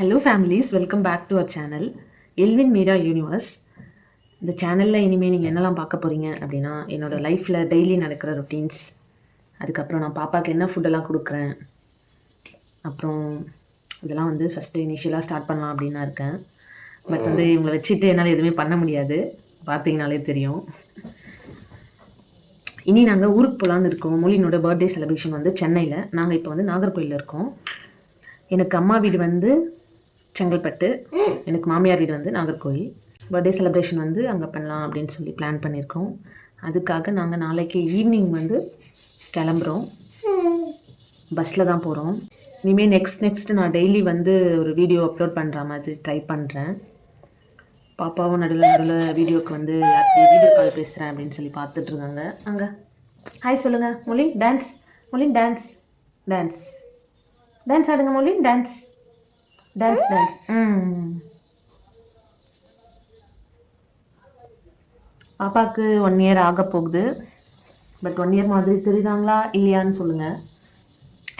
Hello families welcome back to our channel Elvin Meera Universe இந்த சேனலில் இனிமேல் நீங்கள் என்னெல்லாம் பார்க்க போகிறீங்க அப்படின்னா என்னோடய லைஃப்பில் டெய்லி நடக்கிற ரொட்டீன்ஸ் அதுக்கப்புறம் நான் பாப்பாவுக்கு என்ன ஃபுட்டெல்லாம் கொடுக்குறேன் அப்புறம் இதெல்லாம் வந்து ஃபஸ்ட்டு இனிஷியலாக ஸ்டார்ட் பண்ணலாம் அப்படின்னு இருக்கேன். பட் வந்து இவங்களை வச்சுட்டு என்னால் எதுவுமே பண்ண முடியாது. பார்த்தீங்கனாலே தெரியும். இனி நாங்கள் ஊருக்கு போகலான்னு இருக்கோம். மொழியினோட பர்த்டே செலிப்ரேஷன் வந்து சென்னையில். நாங்கள் இப்போ வந்து நாகர்கோயிலில் இருக்கோம். எனக்கு அம்மா வீடு வந்து செங்கல்பட்டு. எனக்கு மாமியார் வீடு வந்து நாகர்கோவில். பர்த்டே செலிப்ரேஷன் வந்து அங்கே பண்ணலாம் அப்படின்னு சொல்லி பிளான் பண்ணியிருக்கோம். அதுக்காக நாங்கள் நாளைக்கு ஈவினிங் வந்து கிளம்புறோம். பஸ்ஸில் தான் போகிறோம் இனிமேல் நெக்ஸ்ட் நெக்ஸ்ட்டு நான் டெய்லி வந்து ஒரு வீடியோ அப்லோட் பண்ணுற மாதிரி ட்ரை பண்ணுறேன் பாப்பாவும் நடுவில் நடுவில் வீடியோக்கு வந்து யார்கிட்டயும் வீடியோ கால் பேசுகிறேன் அப்படின்னு சொல்லி பார்த்துட்ருக்காங்க அங்கே. ஹாய் சொல்லுங்கள் மொழி டான்ஸ் மொழி டான்ஸ் டான்ஸ் டான்ஸ் ஆடுங்க மொழி டான்ஸ் டான்ஸ் டான்ஸ் ம் பாப்பாவுக்கு ஒன் இயர் ஆக போகுது. பட் ஒன் இயர் மாதிரி தெரியுதாங்களா? இல்லையான்னு சொல்லுங்கள்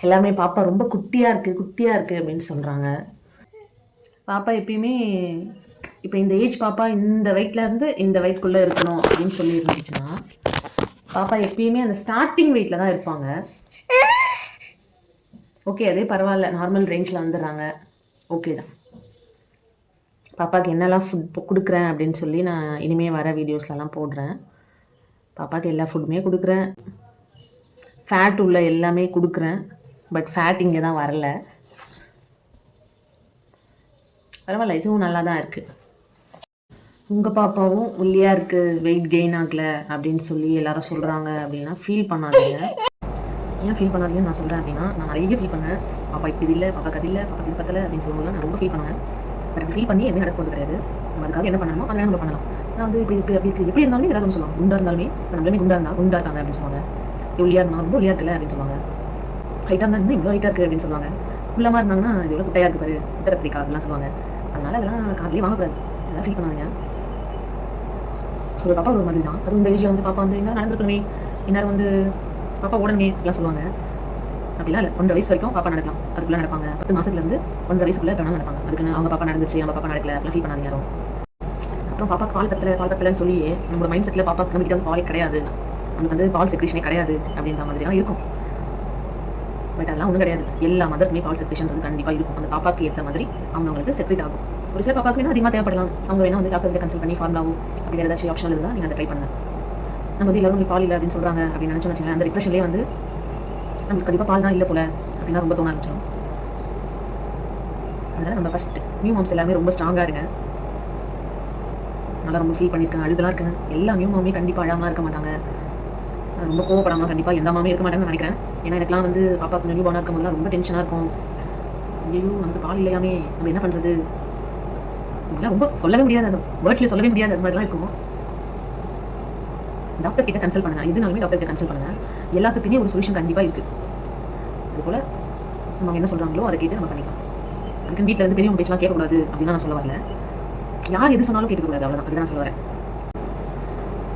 எல்லாமே பாப்பா ரொம்ப குட்டியாக இருக்குது குட்டியாக இருக்குது அப்படின்னு சொல்கிறாங்க பாப்பா எப்பயுமே இப்போ இந்த ஏஜ் பாப்பா இந்த வெயிட்ல இருந்து இந்த வெயிட்குள்ளே இருக்கணும் அப்படின்னு சொல்லி இருந்துச்சுன்னா பாப்பா எப்பயுமே அந்த ஸ்டார்டிங் வெயிட்டில் தான் இருப்பாங்க. ஓகே அதே பரவாயில்ல. நார்மல் ரேஞ்சில் வந்துடுறாங்க. ஓகே தான். பாப்பாவுக்கு என்னெல்லாம் ஃபுட் கொடுக்குறேன் அப்படின்னு சொல்லி நான் இனிமேல் வர வீடியோஸ்லலாம் போடுறேன். பாப்பாவுக்கு எல்லா ஃபுட்டுமே கொடுக்குறேன். ஃபேட் உள்ள எல்லாமே கொடுக்குறேன். பட் ஃபேட் இங்கே தான் வரல. பரவாயில்ல இதுவும் நல்லா தான் இருக்குது உங்கள் பாப்பாவும் ஒல்லியாக இருக்குது வெயிட் கெயின் ஆகலை அப்படின்னு சொல்லி எல்லாரும் சொல்கிறாங்க அப்படின்னா ஃபீல் பண்ணாதீங்க. ஏன் ஃபீல் பண்ணாதீங்கன்னு நான் சொல்கிறேன் அப்படின்னா நான் நிறைய ஃபீல் பண்ணேன். பாப்பா இப்படி இல்லை பாப்பா கது இல்லை பாப்பா இது பத்தலை அப்படின்னு சொல்லும்போது நான் ரொம்ப ஃபீல் பண்ணுவேன். பட் ஃபீல் பண்ணி எதுவும் நடக்க போகிறது கிடையாது. நம்ம அதுக்காக என்ன பண்ணணுமோ அதை நம்ம பண்ணலாம். நான் வந்து இப்படி இருக்குது அப்படி இருக்குது எப்படி இருந்தாலுமே ஏதாவது சொல்லுவாங்க. குண்டா இருந்தாலுமே இப்போ நம்மளுமே குண்டா இருந்தால் குண்டா இருக்காங்க அப்படின்னு சொல்லுவாங்க. ஒல்லியாக இருந்தால் ரொம்ப ஒல்லியாக இருக்குல்ல அப்படின்னு சொல்லுவாங்க. ஹைட்டாக இருந்தால் இன்னும் இவ்வளோ ஹைட்டாக இருக்குது அப்படின்னு சொல்லுவாங்க. குள்ளமாக இருந்தாங்கன்னா இது எவ்வளோ குட்டையாக இருக்குது பாரு குட்டை கத்திரிக்கா அப்படிலாம் சொல்லுவாங்க. அதனால அதெல்லாம் காதலே வாங்கக்கூடாது. அதெல்லாம் ஃபீல் பண்ணாதீங்க. ஒரு பாப்பா ஒரு மாதிரி தான் அது இந்த ஏஜில் வந்து பாப்பா வந்து என்ன நடந்துருக்கணுமே? இந்நேரம் வந்து பாப்பா உடனே அப்படிலாம் சொல்லுவாங்க. அப்படிலாம் இல்லை. ஒன்றரை வயசு வரைக்கும் பாப்பா நடக்கலாம். அதுக்குள்ளே நடப்பாங்க. பத்து மாசத்துலேருந்து ஒன்றரை வயசுக்குள்ளே பணம் நடப்பாங்க. அதுக்குன்னு அவங்க பாப்பா நடந்துச்சு அவங்க பாப்பா நடக்கல அப்படிலாம் ஃபீல் பண்ணாதீங்க யாரும். அப்புறம் பாப்பா பால் பத்தல பால் பத்தலன்னு சொல்லி நம்மளோட மைண்ட் செட்டில் பாப்பா நம்மகிட்ட வந்து பாலே கிடையாது. நமக்கு வந்து பால் செக்ரேஷனே கிடையாது அப்படின்ற மாதிரிலாம் இருக்கும். பட் அதெல்லாம் ஒன்றும் கிடையாது. எல்லா மதருக்குமே பால் செக்ரேஷன் வந்து கண்டிப்பாக இருக்கும். அந்த பாப்பாக்கு ஏற்ற மாதிரி அவங்க அவங்களுக்கு செக்ரேட் ஆகும். ஒரு சில பாப்பாக்கு வேணா அதிகமாக தேவைப்படலாம். அவங்க வேணா வந்து டாக்டர் கன்சல்ட் பண்ணி ஃபார்ம்லாவோ அப்படி வேறு ஏதாச்சும் ஆப்ஷன் இருந்தால் நீங்கள் அதை ட்ரை பண்ணுங்க. நம்ம வந்து எல்லாரும் பால் இல்லை அப்படின்னு சொல்கிறாங்க அப்படின்னு நினச்சோம் வச்சுங்களேன் அந்த டிப்ரெஷன்லேயே வந்து நமக்கு கண்டிப்பாக பால் தான் இல்லை போல அப்படின்னா ரொம்ப தோண ஆரம்பிச்சிடும் அதனால் நம்ம ஃபஸ்ட் நியூ மாம்ஸ் எல்லாமே ரொம்ப ஸ்ட்ராங்காக இருங்க. நல்லா ரொம்ப ஃபீல் பண்ணியிருக்கேன் அழுதலாம் இருக்கேன். எல்லா நியூ மாமே கண்டிப்பாக அழாமலாம் இருக்க மாட்டாங்க. ரொம்ப கோவப்படாமல் கண்டிப்பாக எந்த மாமே இருக்க மாட்டாங்கன்னு நினைக்கிறேன். ஏன்னா எனக்குலாம் வந்து பாப்பாவுக்கு நியூ பானாக இருக்கும்போது ரொம்ப டென்ஷனாக இருக்கும். ஐயோ நமக்கு பால் இல்லையாமே நம்ம என்ன பண்ணுறது அப்படிலாம் ரொம்ப சொல்லவே முடியாது அந்த வேர்ட்ஸில் சொல்லவே முடியாது அது மாதிரிலாம் இருக்கும். டாக்டர் கிட்ட கன்சல்ட் பண்ணுங்க. எதுனாலுமே டாக்டர் கிட்ட கன்சல்ட் பண்ணுங்க. எல்லாத்துக்குமே ஒரு சொல்யூஷன் கண்டிப்பாக இருக்கு. அதுபோல் நம்ம என்ன சொல்கிறாங்களோ அதை கேட்டு நம்ம பண்ணிக்கலாம். அதுக்கு வீட்டில் இருந்து பெரியவங்க பேச்செல்லாம் கேட்கக்கூடாது அப்படின்னு நான் சொல்ல வரல. யார் எது சொன்னாலும் கேட்கக்கூடாது அவ்வளோதான் அதுதான் நான் சொல்ல வரேன்.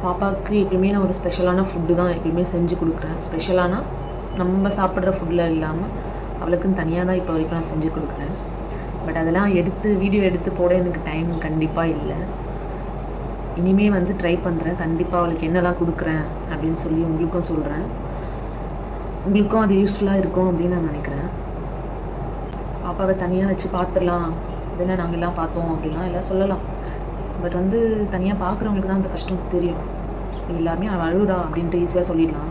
பாப்பாவுக்கு எப்பயுமே நான் ஒரு ஸ்பெஷலான ஃபுட்டு தான் எப்பயுமே செஞ்சு கொடுக்குறேன். ஸ்பெஷலானா நம்ம சாப்பிட்ற ஃபுட்டில் இல்லாமல் அவளுக்குன்னு தனியாக தான் இப்போ வரைக்கும் நான் செஞ்சு கொடுக்குறேன். பட் அதெல்லாம் எடுத்து வீடியோ எடுத்து போட எனக்கு டைம் கண்டிப்பாக இல்லை. இனிமே வந்து ட்ரை பண்ணுறேன் கண்டிப்பாக அவளுக்கு என்னெல்லாம் கொடுக்குறேன் அப்படின்னு சொல்லி உங்களுக்கும் சொல்கிறேன் உங்களுக்கும் அது யூஸ்ஃபுல்லாக இருக்கும் அப்படின்னு நான் நினைக்கிறேன். பாப்பாவை தனியாக வச்சு பார்த்துடலாம். இதெல்லாம் நாங்கள் எல்லாம் பார்த்தோம் அப்படிலாம் எல்லாம் சொல்லலாம். பட் வந்து தனியாக பார்க்குறவங்களுக்கு தான் அந்த கஷ்டம் தெரியும். எல்லாருமே அவள் அழுகுறா அப்படின்ட்டு ஈஸியாக சொல்லிடலாம்.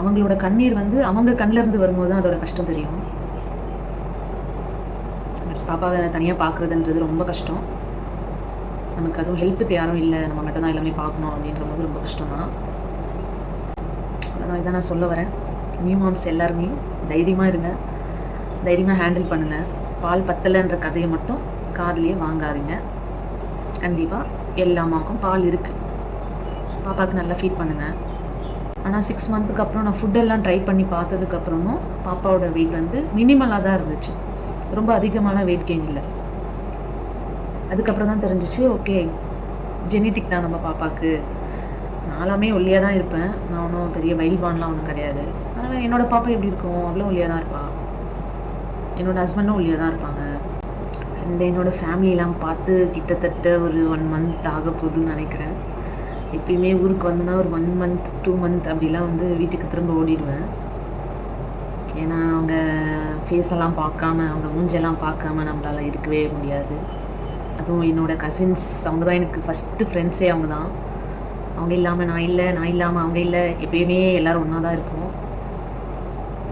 அவங்களோட கண்ணீர் வந்து அவங்க கண்ணிலேருந்து வரும்போது தான் அதோட கஷ்டம் தெரியும். பாப்பாவை தனியாக பார்க்குறதுன்றது ரொம்ப கஷ்டம். நமக்கு அதுவும் ஹெல்ப்புக்கு யாரும் இல்லை. நம்ம மட்டும் தான் எல்லாமே பார்க்கணும் அப்படின்ற போது ரொம்ப கஷ்டம் தான் அதான் இதான் நான் சொல்ல வரேன். நியூ மாம்ஸ் எல்லாருமே தைரியமாக இருங்க. தைரியமாக ஹேண்டில் பண்ணுங்கள் பால் பத்தலைன்ற கதையை மட்டும் காதுலேயே வாங்காதீங்க. கண்டிப்பாக எல்லா அம்மாவுக்கும் பால் இருக்குது பாப்பாவுக்கு நல்லா ஃபீட் பண்ணுங்கள் ஆனால் சிக்ஸ் மந்த்துக்கு அப்புறம் நான் ஃபுட்டெல்லாம் ட்ரை பண்ணி பார்த்ததுக்கப்புறமும் பாப்பாவோட வெயிட் வந்து மினிமலாக தான் இருந்துச்சு. ரொம்ப அதிகமான வெயிட் கெயின் இல்லை. அதுக்கப்புறம் தான் தெரிஞ்சிச்சு ஓகே ஜெனட்டிக் தான் நம்ம பாப்பாவுக்கு நாலாமே ஒல்லியாக தான் இருப்பேன். நான் ஒன்றும் பெரிய வைல்பான்லாம் ஒன்றும் கிடையாது. ஆனால் என்னோடய பாப்பா எப்படி இருக்கும் அவ்வளோ ஒல்லியாக தான் இருப்பாள் என்னோடய ஹஸ்பண்டும் ஒல்லியாக தான் இருப்பாங்க. அண்ட் என்னோடய ஃபேமிலியெலாம் பார்த்து கிட்டத்தட்ட ஒரு ஒன் மந்த் ஆக போகுதுன்னு நினைக்கிறேன். எப்பயுமே ஊருக்கு வந்தேன்னா ஒரு ஒன் மந்த் டூ மந்த் அப்படிலாம் வந்து வீட்டுக்கு திரும்ப ஓடிடுவேன். ஏன்னா அவங்க ஃபேஸெல்லாம் பார்க்காம அவங்க மூஞ்செல்லாம் பார்க்காம நம்மளால் இருக்கவே முடியாது. அதுவும் என்னோடய கசின்ஸ் அவங்க தான் எனக்கு ஃபஸ்ட்டு ஃப்ரெண்ட்ஸே அவங்க தான். அவங்க இல்லாமல் நான் இல்லை நான் இல்லாமல் அவங்க இல்லை எப்பயுமே எல்லோரும் ஒன்றா தான் இருப்போம்.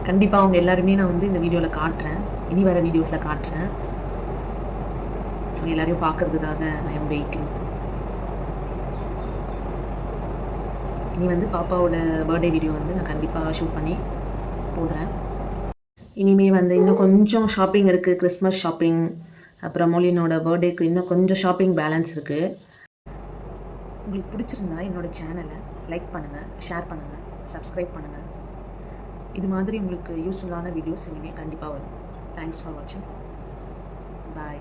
கண்டிப்பாக அவங்க எல்லாருமே நான் வந்து இந்த வீடியோவில் காட்டுறேன். இனி வர வீடியோஸில் காட்டுறேன். அவங்க எல்லாரையும் பார்க்கறதுக்காக ஐ எம் வெயிட்டிங் இனி வந்து பாப்பாவோட பர்த்டே வீடியோ வந்து நான் கண்டிப்பாக ஷூட் பண்ணி போடுறேன். இனிமேல் வந்து இன்னும் கொஞ்சம் ஷாப்பிங் இருக்குது கிறிஸ்மஸ் ஷாப்பிங் அப்புறம் மொழினோட பர்த்டேக்கு இன்னும் கொஞ்சம் ஷாப்பிங் பேலன்ஸ் இருக்குது உங்களுக்கு பிடிச்சிருந்தா என்னோடய சேனலை லைக் பண்ணுங்கள் ஷேர் பண்ணுங்கள் சப்ஸ்கிரைப் பண்ணுங்கள் இது மாதிரி உங்களுக்கு யூஸ்ஃபுல்லான வீடியோஸ் இனிமேல் கண்டிப்பாக வரும். தேங்க்ஸ் ஃபார் வாட்சிங் பாய்